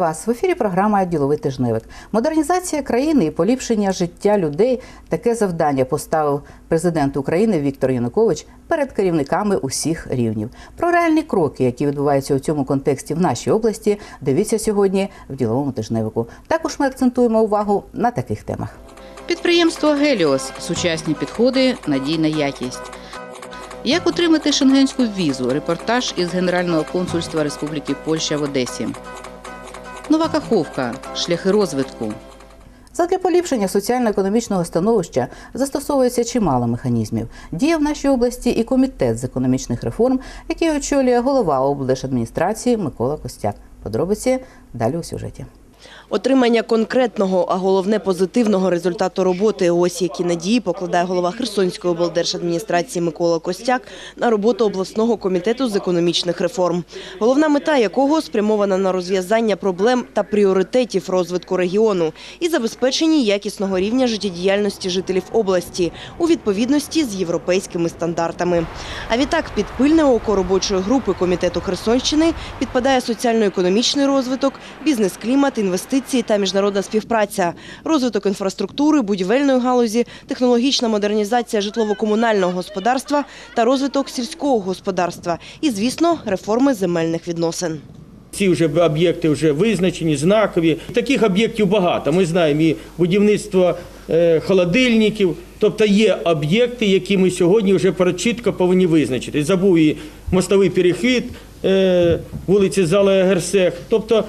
Вас в ефірі. Програма Діловий тижневик. Модернізація країни і поліпшення життя людей таке завдання поставив президент України Віктор Янукович перед керівниками усіх рівнів. Про реальні кроки, які відбуваються у цьому контексті в нашій області, дивіться сьогодні в діловому тижневику. Також ми акцентуємо увагу на таких темах. Підприємство Геліос сучасні підходи, надійна якість. Як отримати шенгенську візу? Репортаж із Генерального консульства Республіки Польща в Одесі. Нова Каховка. Шляхи розвитку. Задля поліпшення соціально-економічного становища застосовується чимало механізмів. Діє в нашій області і комітет з економічних реформ, який очолює голова облдержадміністрації Микола Костяк. Подробиці далі у сюжеті. Отримання конкретного, а головне позитивного результату роботи. Ось які надії покладає голова Херсонської облдержадміністрації Микола Костяк на роботу обласного комітету з економічних реформ. Головна мета якого спрямована на розв'язання проблем та пріоритетів розвитку регіону і забезпечення якісного рівня життєдіяльності жителів області у відповідності з європейськими стандартами. А відтак під пильне око робочої групи комітету Херсонщини підпадає соціально-економічний розвиток, бізнес-клімат, інвестиції та міжнародна співпраця, розвиток інфраструктури, будівельної галузі, технологічна модернізація житлово-комунального господарства та розвиток сільського господарства і, звісно, реформи земельних відносин. Ці вже об'єкти вже визначені, знакові. Таких об'єктів багато. Ми знаємо і будівництво е, холодильників. Тобто є об'єкти, які ми сьогодні вже чітко повинні визначити. Забув і мостовий перехід е, вулиці Зала Герсех. Тобто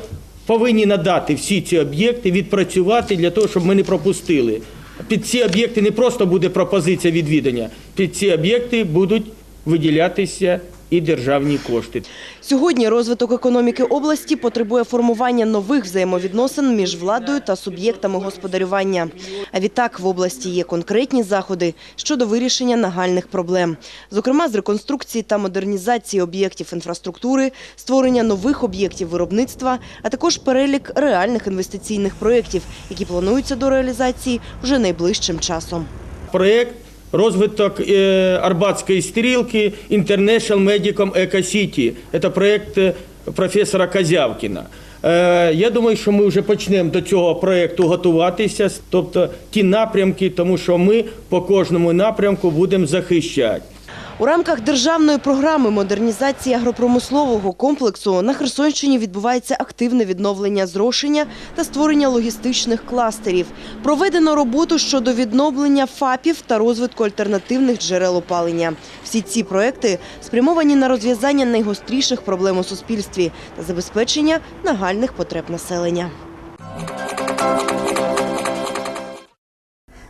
повинні надати всі ці об'єкти, відпрацювати для того, щоб ми не пропустили. Під ці об'єкти не просто буде пропозиція відвідання, під ці об'єкти будуть виділятися і державні кошти. Сьогодні розвиток економіки області потребує формування нових взаємовідносин між владою та суб'єктами господарювання. А відтак в області є конкретні заходи щодо вирішення нагальних проблем. Зокрема, з реконструкції та модернізації об'єктів інфраструктури, створення нових об'єктів виробництва, а також перелік реальних інвестиційних проєктів, які плануються до реалізації вже найближчим часом. проєкт розвиток е, Арбатської стрілки International Medicom Eco City. Це проєкт е, професора Козявкіна. Е, Я думаю, що ми вже почнемо до цього проєкту готуватися, тобто ті напрямки, тому що ми по кожному напрямку будемо захищати. У рамках державної програми модернізації агропромислового комплексу на Херсонщині відбувається активне відновлення зрошення та створення логістичних кластерів. Проведено роботу щодо відновлення ФАПів та розвитку альтернативних джерел опалення. Всі ці проекти спрямовані на розв'язання найгостріших проблем у суспільстві та забезпечення нагальних потреб населення.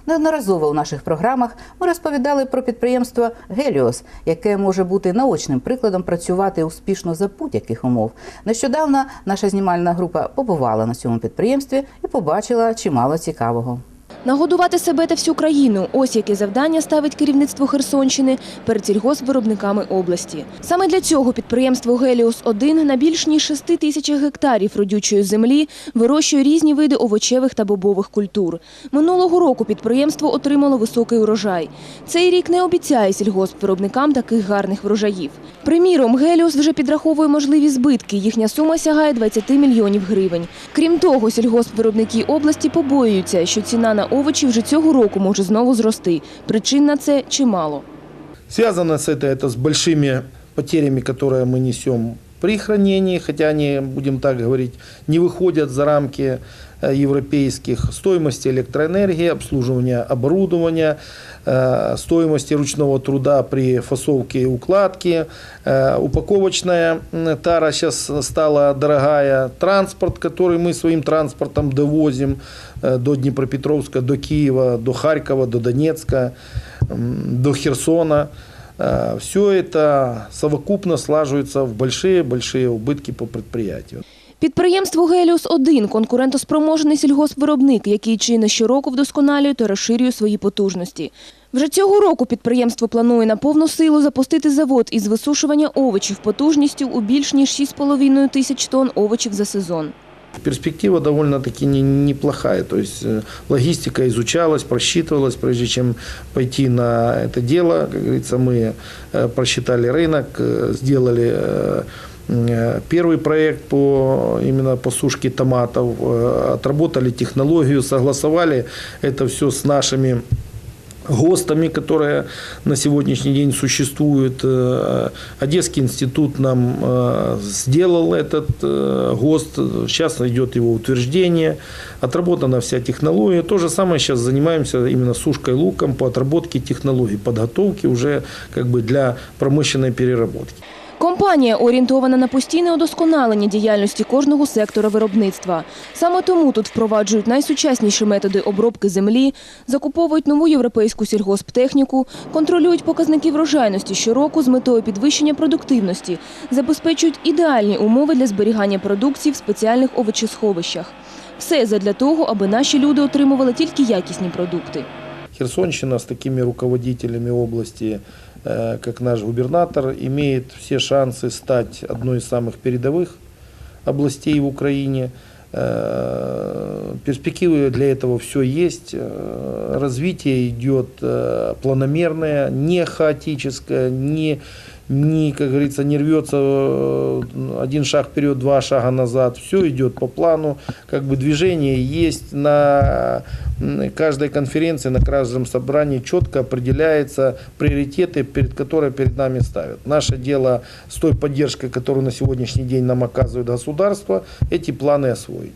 Неодноразово у наших програмах ми розповідали про підприємство Геліос, яке може бути наочним прикладом працювати успішно за будь-яких умов. Нещодавно наша знімальна група побувала на цьому підприємстві і побачила чимало цікавого. Нагодувати себе та всю країну – ось яке завдання ставить керівництво Херсонщини перед сільгоспвиробниками області. Саме для цього підприємство «Геліус-1» на більш ніж 6 тисячах гектарів родючої землі вирощує різні види овочевих та бобових культур. Минулого року підприємство отримало високий урожай. Цей рік не обіцяє сільгоспвиробникам таких гарних врожаїв. Приміром, «Геліус» вже підраховує можливі збитки. Їхня сума сягає 20 мільйонів гривень. Крім того, сільгоспвиробники області побоюються, що ціна на овочі вже цього року може знову зрости. Причин на це чимало. Связано с это, это с большими потерями, которые мы несем при хранении, хотя они, будем так говорить, не выходят за рамки э, европейских стоимости электроэнергии, обслуживания оборудования, э, стоимости ручного труда при фасовке и укладке. Э, Упаковочная м, тара сейчас стала дорогая. Транспорт, который мы своим транспортом довозим э, до Днепропетровска, до Киева, до Харькова, до Донецка, м, до Херсона. Все это совокупно слаживается в большие-большие убытки по предприятию. Підприємство «Геліус-1» – конкурентоспроможний сільгоспвиробник, який чи не щороку вдосконалює та розширює свої потужності. Вже цього року підприємство планує на повну силу запустити завод із висушування овочів потужністю у більш ніж 6,5 тисяч тонн овочів за сезон. Перспектива довольно-таки не- неплохая. То есть э, логистика изучалась, просчитывалась, прежде чем пойти на это дело. Как говорится, мы э, просчитали рынок, э, сделали э, Э, Первый проект по, именно по сушке томатов э, отработали технологию, согласовали это все с нашими ГОСТами, которые на сегодняшний день существуют. Э, Одесский институт нам э, сделал этот э, ГОСТ, сейчас идет его утверждение, отработана вся технология. То же самое сейчас занимаемся именно сушкой луком по отработке технологий, подготовки уже как бы для промышленной переработки. Компанія орієнтована на постійне удосконалення діяльності кожного сектора виробництва. Саме тому тут впроваджують найсучасніші методи обробки землі, закуповують нову європейську сільгосптехніку, контролюють показники врожайності щороку з метою підвищення продуктивності, забезпечують ідеальні умови для зберігання продукції в спеціальних овочесховищах. Все задля того, аби наші люди отримували тільки якісні продукти. Херсонщина с такими руководителями области, э, как наш губернатор, имеет все шансы стать одной из самых передовых областей в Украине. Э, Перспективы для этого все есть. Э, Развитие идет э, планомерное, не хаотическое, не, не, как говорится, не рвется э, один шаг вперед, два шага назад. Все идет по плану. Как бы движение есть на каждой конференции, на каждом собрании четко определяются приоритеты, перед которые перед нами ставят. Наше дело с той поддержкой, которую на сегодняшний день нам оказывает государство, эти планы освоить.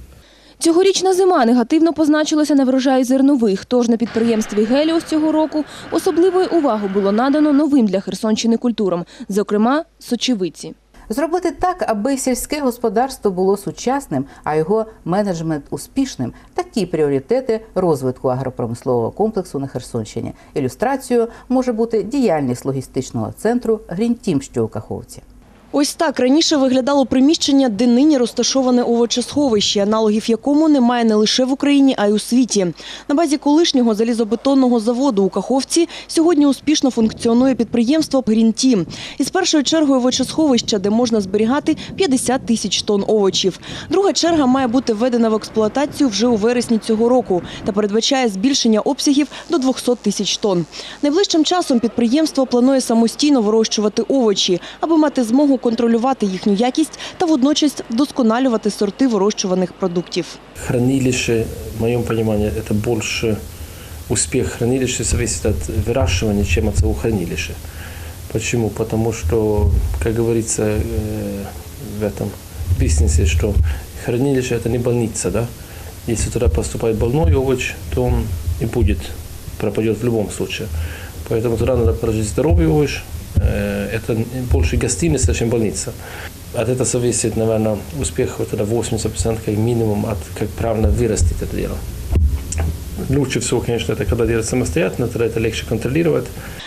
Цьогорічна зима негативно позначилася на врожаї зернових, тож на підприємстві «Геліос» цього року особливої уваги було надано новим для Херсонщини культурам, зокрема сочевиці. Зробити так, аби сільське господарство було сучасним, а його менеджмент успішним такі пріоритети розвитку агропромислового комплексу на Херсонщині. Ілюстрацією може бути діяльність логістичного центру Грінтім, що у Каховці. Ось так раніше виглядало приміщення, де нині розташоване овочесховище, аналогів якому немає не лише в Україні, а й у світі. На базі колишнього залізобетонного заводу у Каховці сьогодні успішно функціонує підприємство «Грінтім». Із першою чергою овочесховища, де можна зберігати 50 тисяч тонн овочів. Друга черга має бути введена в експлуатацію вже у вересні цього року та передбачає збільшення обсягів до 200 тисяч тонн. Найближчим часом підприємство планує самостійно вирощувати овочі, аби мати змогу контролювати їхню якість та водночас вдосконалювати сорти вирощуваних продуктів. Хранилище, в моем понимании, это больше успех хранилища зависит от выращивания, чем от самого хранилища. Почему? Потому что, как говорится э, в этом бизнесе, что хранилище это не больница, да? Если туда поступает больной овощ, то он и будет, пропадет в любом случае. Поэтому туда надо положить здоровый овощ. Э, Это больше гостиница, чем больница. От этого зависит, наверное, успех вот это 80% как минимум от как правильно вырастить это дело. Лучше всего, конечно, это когда делать самостоятельно, тогда это легче контролировать.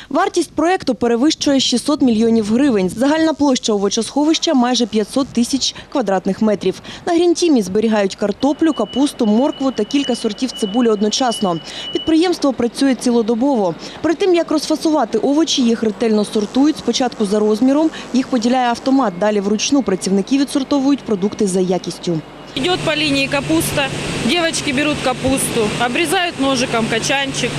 Вартість проекту перевищує 600 мільйонів гривень. Загальна площа овочесховища майже 500 тисяч квадратних метрів. На Грінтімі зберігають картоплю, капусту, моркву та кілька сортів цибулі одночасно. Підприємство працює цілодобово. Перед тим, як розфасувати овочі, їх ретельно сортують. Спочатку за розміром, їх поділяє автомат. Далі вручну працівники відсортовують продукти за якістю. Идет по линии капуста, девочки берут капусту, обрезают ножиком качанчик,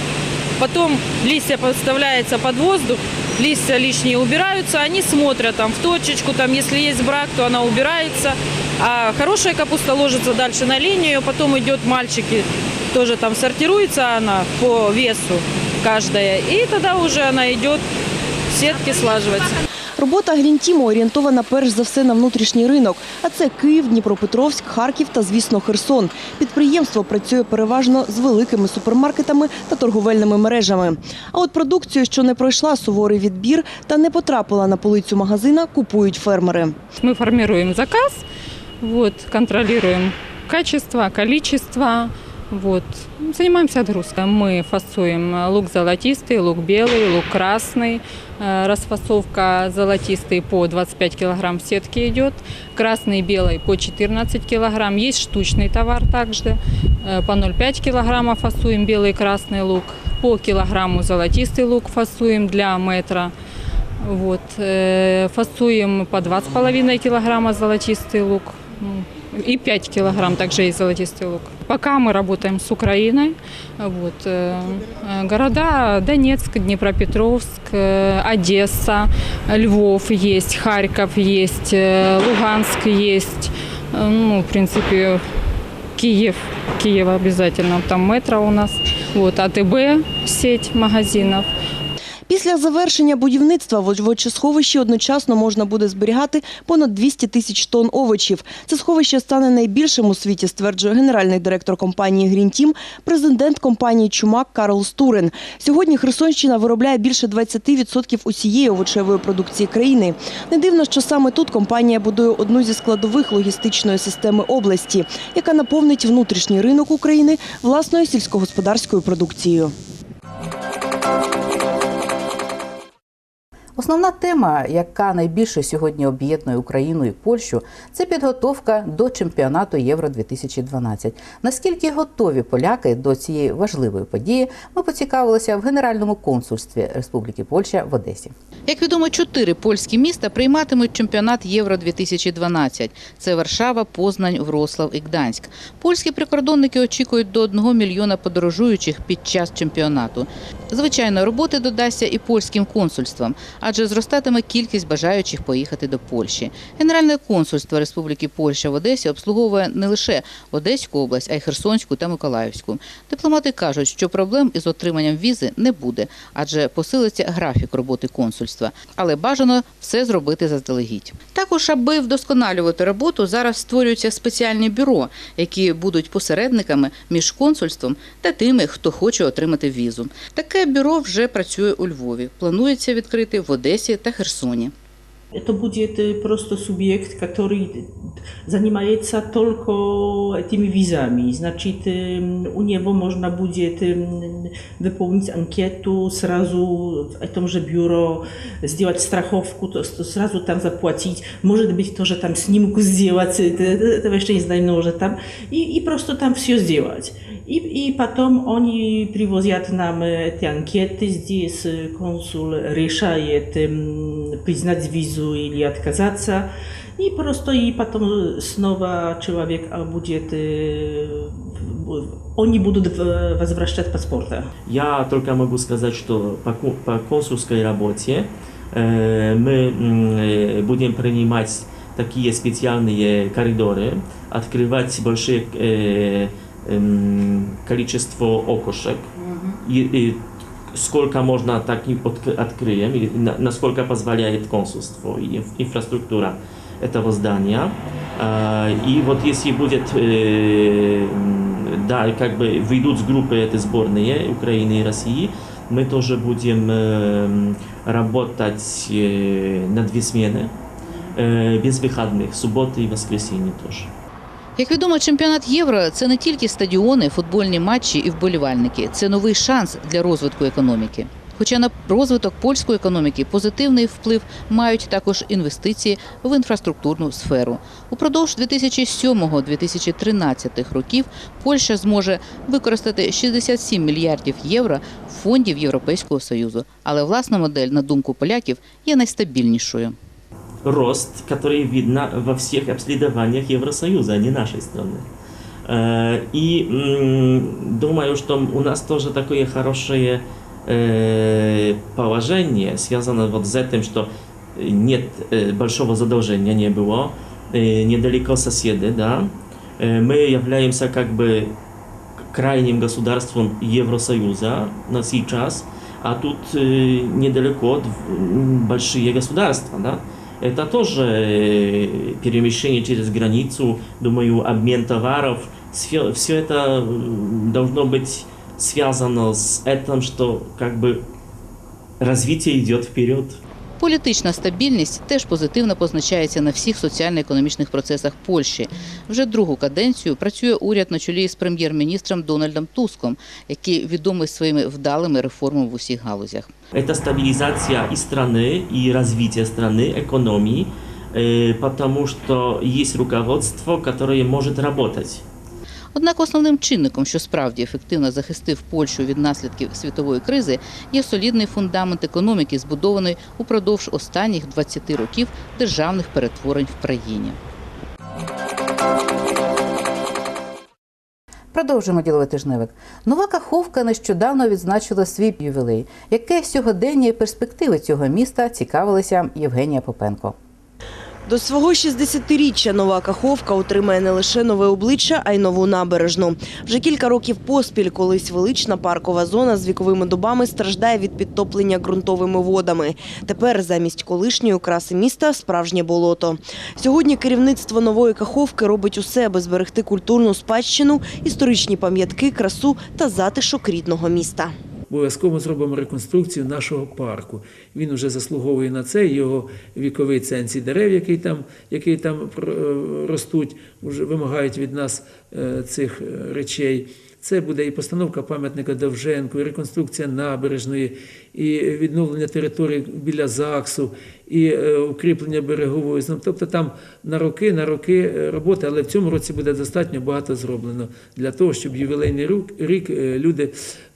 потом листья подставляются под воздух, листья лишние убираются, они смотрят там в точечку, там если есть брак, то она убирается, а хорошая капуста ложится дальше на линию, потом идет мальчики, тоже там сортируется она по весу каждая, и тогда уже она идет сетки слаживается. Робота Грінтіму орієнтована перш за все на внутрішній ринок, а це Київ, Дніпропетровськ, Харків та, звісно, Херсон. Підприємство працює переважно з великими супермаркетами та торговельними мережами. А от продукцію, що не пройшла суворий відбір та не потрапила на полицю магазина, купують фермери. Мы формируем заказ, контролируем качество, количество, вот, занимаемся отгрузкой. Мы фасуем лук золотистый, лук белый, лук красный. Э, Расфасовка золотистый по 25 килограмм в сетке идет, красный белый по 14 килограмм. Есть штучный товар также, э, по 0,5 килограмма фасуем белый и красный лук. По килограмму золотистый лук фасуем для метра. Вот, э, фасуем по 2,5 килограмма золотистый лук. И 5 килограмм также есть золотистый лук. Пока мы работаем с Украиной. Вот, э, э, города Донецк, Днепропетровск, э, Одесса, Львов есть, Харьков есть, Луганск есть. Ну, в принципе, Киев, Киев обязательно, там метро у нас, вот, АТБ, сеть магазинов. Після завершення будівництва в овочесховищі одночасно можна буде зберігати понад 200 тисяч тонн овочів. Це сховище стане найбільшим у світі, стверджує генеральний директор компанії Team, президент компанії Чумак Карл Стурен. Сьогодні Херсонщина виробляє більше 20% усієї овочевої продукції країни. Не дивно, що саме тут компанія будує одну зі складових логістичної системи області, яка наповнить внутрішній ринок України власною сільськогосподарською продукцією. Основна тема, яка найбільше сьогодні об'єднує Україну і Польщу, це підготовка до чемпіонату Євро 2012 Наскільки готові поляки до цієї важливої події, ми поцікавилися в Генеральному консульстві Республіки Польща в Одесі. Як відомо, чотири польські міста прийматимуть чемпіонат Євро 2012 Це Варшава, Познань, Врослав і Гданськ. Польські прикордонники очікують до одного мільйона подорожуючих під час чемпіонату. Звичайно, роботи додасться і польським консульствам, адже зростатиме кількість бажаючих поїхати до Польщі. Генеральне консульство Республіки Польща в Одесі обслуговує не лише Одеську область, а й Херсонську та Миколаївську. Дипломати кажуть, що проблем із отриманням візи не буде, адже посилиться графік роботи консульства. Але бажано все зробити заздалегідь. Також, аби вдосконалювати роботу, зараз створюються спеціальні бюро, які будуть посередниками між консульством та тими, хто хоче отримати візу. Таке бюро вже працює у Львові. Планується відкрити в Одесі та Херсоні. Это будет э, просто субъект, который занимается только этими визами. Значит, эм, у него можно будет эм, выполнить анкету, сразу в этом же бюро сделать страховку, то, то сразу там заплатить. Может быть, тоже там снимку сделать, это, этого еще не знаю, но уже там. И, и просто там все сделать. И, и потом они привозят нам э, эти анкеты, здесь э, консул решает эм, признать визу или отказаться. И просто и потом снова человек а, будет, э, в- они будут в- возвращать паспорта. Я только могу сказать, что по, ко- по консульской работе э, мы м, э, будем принимать такие специальные коридоры, открывать большое э, эм, количество окошек, и, и сколько можно так и отк- откроем, и на- насколько позволяет консульство и инф- инфраструктура этого здания. А, И вот если будет, э, м, да, как бы выйдут с группы эти сборные Украины и России, мы тоже будем э, работать э, на две смены, э, без выходных, субботы и воскресенье тоже. Як відомо, чемпіонат євро це не тільки стадіони, футбольні матчі і вболівальники, це новий шанс для розвитку економіки. Хоча на розвиток польської економіки позитивний вплив мають також інвестиції в інфраструктурну сферу. Упродовж 2007-2013 років Польща зможе використати 67 мільярдів євро фондів Європейського союзу. Але власна модель, на думку поляків, є найстабільнішою. рост, который видно во всех обследованиях Евросоюза, а не нашей страны. Э, И м, думаю, что у нас тоже такое хорошее э, положение, связано вот с этим, что нет э, большого задолжения не было, э, недалеко соседи, да. Э, Мы являемся как бы крайним государством Евросоюза на сейчас, а тут э, недалеко м, большие государства, да. Это тоже э, перемещение через границу, думаю, обмен товаров. Все, все это м, должно быть связано с этим, что как бы развитие идет вперед. Політична стабільність теж позитивно позначається на всіх соціально-економічних процесах Польщі. Вже другу каденцію працює уряд на чолі з прем'єр-міністром Дональдом Туском, який відомий своїми вдалими реформами в усіх галузях. Это стабилизация и страны, и развитие страны, экономии, э, потому что есть руководство, которое может работать. Однак основним чинником, що справді ефективно захистив Польщу від наслідків світової кризи, є солідний фундамент економіки, збудований упродовж останніх 20 років державних перетворень в країні. Продовжуємо діловий тижневик. Нова Каховка нещодавно відзначила свій ювілей. Яке сьогодення і перспективи цього міста цікавилася Євгенія Попенко. До свого 60-річчя нова Каховка отримає не лише нове обличчя, а й нову набережну. Вже кілька років поспіль колись велична паркова зона з віковими добами страждає від підтоплення ґрунтовими водами. Тепер замість колишньої краси міста справжнє болото. Сьогодні керівництво нової Каховки робить усе, аби зберегти культурну спадщину, історичні пам'ятки, красу та затишок рідного міста. Обов'язково зробимо реконструкцію нашого парку. Він вже заслуговує на це. Його віковий цензій дерев, які там, які там е, ростуть, вже вимагають від нас е, цих е, речей. Це буде і постановка пам'ятника Довженку, і реконструкція набережної, і відновлення території біля ЗАГСу, і е, укріплення берегової. Тобто там на роки, на роки е, роботи, але в цьому році буде достатньо багато зроблено для того, щоб ювілейний рік, е, люди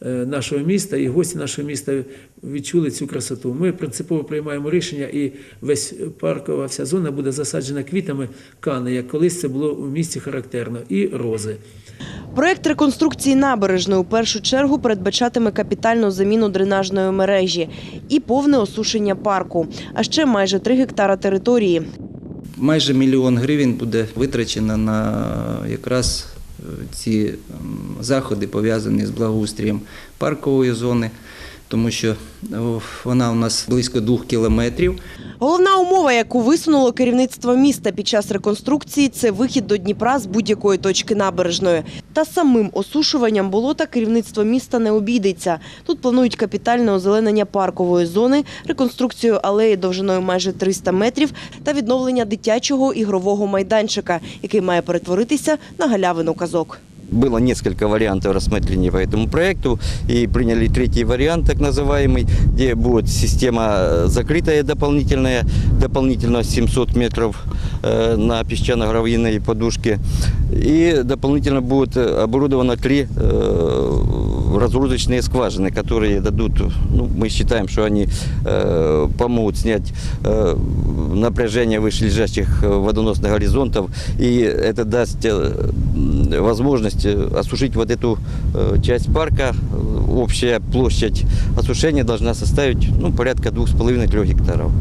нашого міста і гості нашого міста відчули цю красоту. Ми принципово приймаємо рішення, і весь паркова вся зона буде засаджена квітами кани, як колись це було у місті характерно, і рози. Проект реконструкції набережної у першу чергу передбачатиме капітальну заміну дренажної мережі і повне осушення парку, а ще майже 3 гектара території. Майже мільйон гривень буде витрачено на якраз е, ці заходи, пов'язані з благоустрієм паркової зони, тому що вона у нас близько двох кілометрів. Головна умова, яку висунуло керівництво міста під час реконструкції, це вихід до Дніпра з будь-якої точки набережної. Та самим осушуванням болота керівництво міста не обійдеться. Тут планують капітальне озеленення паркової зони, реконструкцію алеї довжиною майже 300 метрів та відновлення дитячого ігрового майданчика, який має перетворитися на галявину казок Было несколько вариантов рассмотрения по этому проекту и приняли третий вариант, так называемый, где будет система э, закрытая дополнительная, дополнительно 700 метров э, на песчано-гравийной подушке. И дополнительно будет э, оборудовано три э, разгрузочные скважины, которые дадут, ну, мы считаем, что они э, помогут снять э, напряжение вышележащих э, водоносных горизонтов, и это даст э, м, возможность э, осушить вот эту э, часть парка. Общая площадь осушения должна составить ну, порядка 2,5-3 гектаров.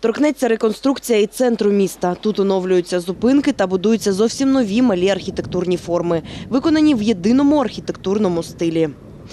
Торкнеться реконструкція і центру міста. Тут оновлюються зупинки та будуються зовсім нові малі архітектурні форми, виконані в єдиному архітектурному стилі.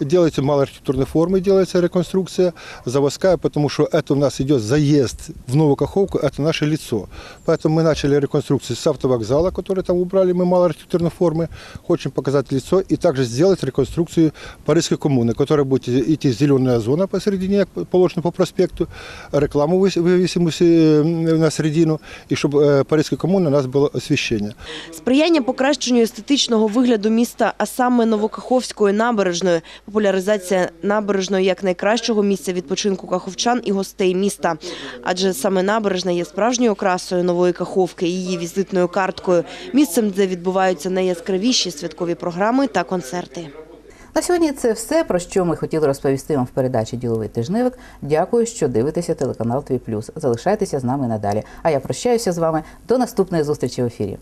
делаются малоархитектурные формы, делается реконструкция заводская, потому что это у нас идет заезд в Новую Каховку, это наше лицо. Поэтому мы начали реконструкцию с автовокзала, который там убрали, мы малоархитектурные формы, хотим показать лицо и также сделать реконструкцию Парижской коммуны, которая будет идти зеленая зона посередине, как положено по проспекту, рекламу выс- вывесим э, на середину, и чтобы Парижской коммуны у нас было освещение. Сприяння покращенню естетичного вигляду міста, а саме Новокаховської набережної, популяризація набережної як найкращого місця відпочинку каховчан і гостей міста. Адже саме набережна є справжньою окрасою нової Каховки, її візитною карткою, місцем, де відбуваються найяскравіші святкові програми та концерти. На сьогодні це все, про що ми хотіли розповісти вам в передачі Діловий тижневик. Дякую, що дивитеся телеканал Твій Плюс. Залишайтеся з нами надалі. А я прощаюся з вами до наступної зустрічі в ефірі.